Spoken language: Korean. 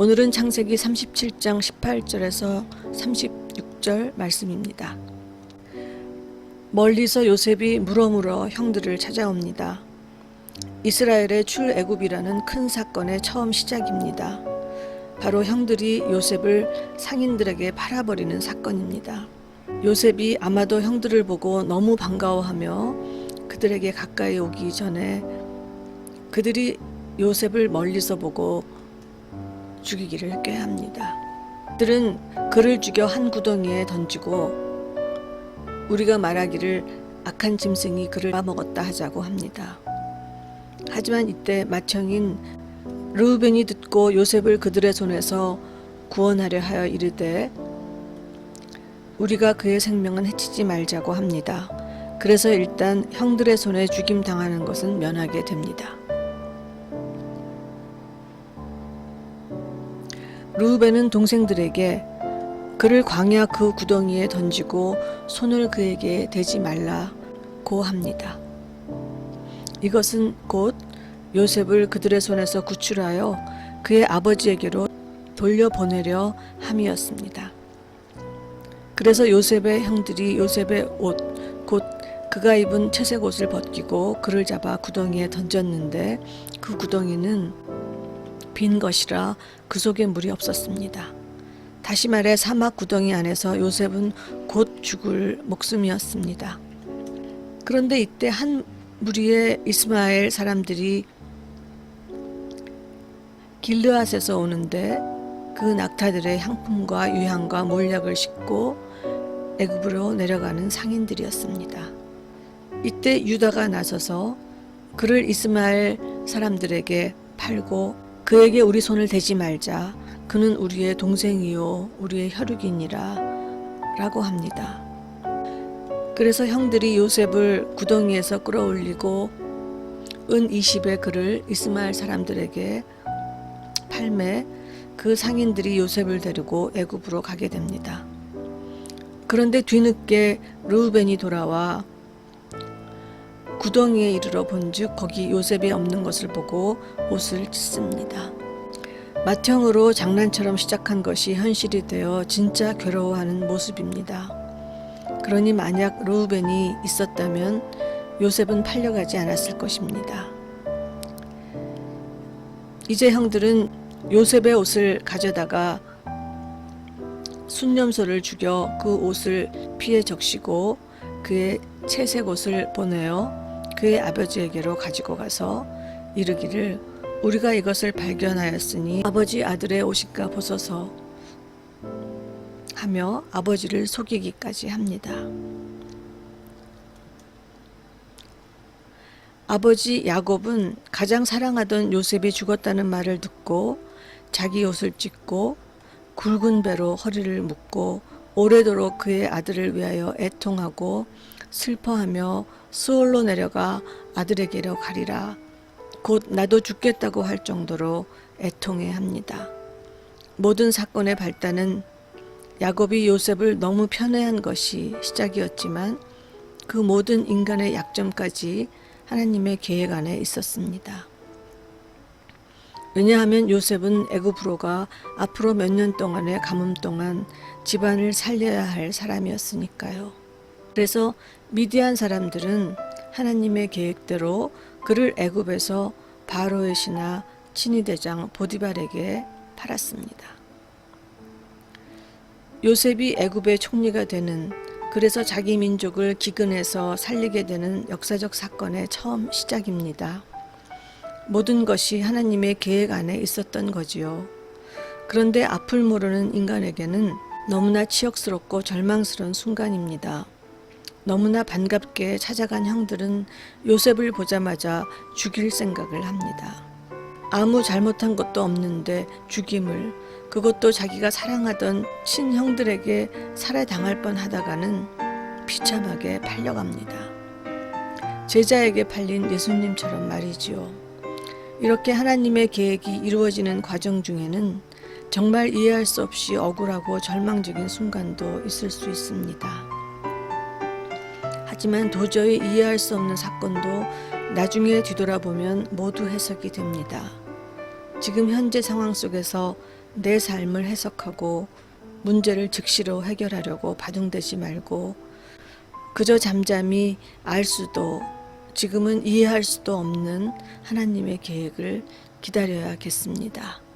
오늘은 창세기 37장 18절에서 36절 말씀입니다. 멀리서 요셉이 물어물어 형들을 찾아옵니다. 이스라엘의 출애굽이라는 큰 사건의 처음 시작입니다. 바로 형들이 요셉을 상인들에게 팔아버리는 사건입니다. 요셉이 아마도 형들을 보고 너무 반가워하며 그들에게 가까이 오기 전에 그들이 요셉을 멀리서 보고 죽이기를 꾀합니다. 그들은 그를 죽여 한 구덩이에 던지고 우리가 말하기를 악한 짐승이 그를 빠먹었다 하자고 합니다. 하지만 이때 맏형인 르우벤이 듣고 요셉을 그들의 손에서 구원하려 하여 이르되 우리가 그의 생명은 해치지 말자고 합니다. 그래서 일단 형들의 손에 죽임 당하는 것은 면하게 됩니다. 르우벤은 동생들에게 그를 광야 그 구덩이에 던지고 손을 그에게 대지 말라고 합니다. 이것은 곧 요셉을 그들의 손에서 구출하여 그의 아버지에게로 돌려보내려 함이었습니다. 그래서 요셉의 형들이 요셉의 옷, 곧 그가 입은 채색 옷을 벗기고 그를 잡아 구덩이에 던졌는데 그 구덩이는 빈 것이라 그 속에 물이 없었습니다. 다시 말해 사막 구덩이 안에서 요셉은 곧 죽을 목숨이었습니다. 그런데 이때 한 무리의 이스마엘 사람들이 길르앗에서 오는데 그 낙타들의 향품과 유향과 몰약을 싣고 애굽으로 내려가는 상인들이었습니다. 이때 유다가 나서서 그를 이스마엘 사람들에게 팔고 그에게 우리 손을 대지 말자. 그는 우리의 동생이요 우리의 혈육이니라 라고 합니다. 그래서 형들이 요셉을 구덩이에서 끌어올리고 은 20의 그를 이스마엘 사람들에게 팔매 그 상인들이 요셉을 데리고 애굽으로 가게 됩니다. 그런데 뒤늦게 르우벤이 돌아와 구덩이에 이르러 본즉 거기 요셉이 없는 것을 보고 옷을 찢습니다. 맏형으로 장난처럼 시작한 것이 현실이 되어 진짜 괴로워하는 모습입니다. 그러니 만약 르우벤이 있었다면 요셉은 팔려가지 않았을 것입니다. 이제 형들은 요셉의 옷을 가져다가 순념소를 죽여 그 옷을 피해 적시고 그의 채색 옷을 보내어 그의 아버지에게로 가지고 가서 이르기를 우리가 이것을 발견하였으니 아버지 아들의 옷인가 보소서 하며 아버지를 속이기까지 합니다. 아버지 야곱은 가장 사랑하던 요셉이 죽었다는 말을 듣고 자기 옷을 찢고 굵은 배로 허리를 묶고 오래도록 그의 아들을 위하여 애통하고 슬퍼하며 수월로 내려가 아들에게로 가리라. 곧 나도 죽겠다고 할 정도로 애통해 합니다. 모든 사건의 발단은 야곱이 요셉을 너무 편애한 것이 시작이었지만 그 모든 인간의 약점까지 하나님의 계획 안에 있었습니다. 왜냐하면 요셉은 애굽으로가 앞으로 몇 년 동안의 가뭄 동안 집안을 살려야 할 사람이었으니까요. 그래서 미디안 사람들은 하나님의 계획대로 그를 애굽에서 바로의 신하 친위 대장 보디발에게 팔았습니다. 요셉이 애굽의 총리가 되는 그래서 자기 민족을 기근해서 살리게 되는 역사적 사건의 처음 시작입니다. 모든 것이 하나님의 계획 안에 있었던 거지요. 그런데 앞을 모르는 인간에게는 너무나 치욕스럽고 절망스러운 순간입니다. 너무나 반갑게 찾아간 형들은 요셉을 보자마자 죽일 생각을 합니다. 아무 잘못한 것도 없는데 죽임을 그것도 자기가 사랑하던 친형들에게 살해당할 뻔 하다가는 비참하게 팔려갑니다. 제자에게 팔린 예수님처럼 말이지요. 이렇게 하나님의 계획이 이루어지는 과정 중에는 정말 이해할 수 없이 억울하고 절망적인 순간도 있을 수 있습니다. 하지만 도저히 이해할 수 없는 사건도 나중에 뒤돌아보면 모두 해석이 됩니다. 지금 현재 상황 속에서 내 삶을 해석하고 문제를 즉시로 해결하려고 바둥대지 말고 그저 잠잠히 알 수도 지금은 이해할 수도 없는 하나님의 계획을 기다려야겠습니다.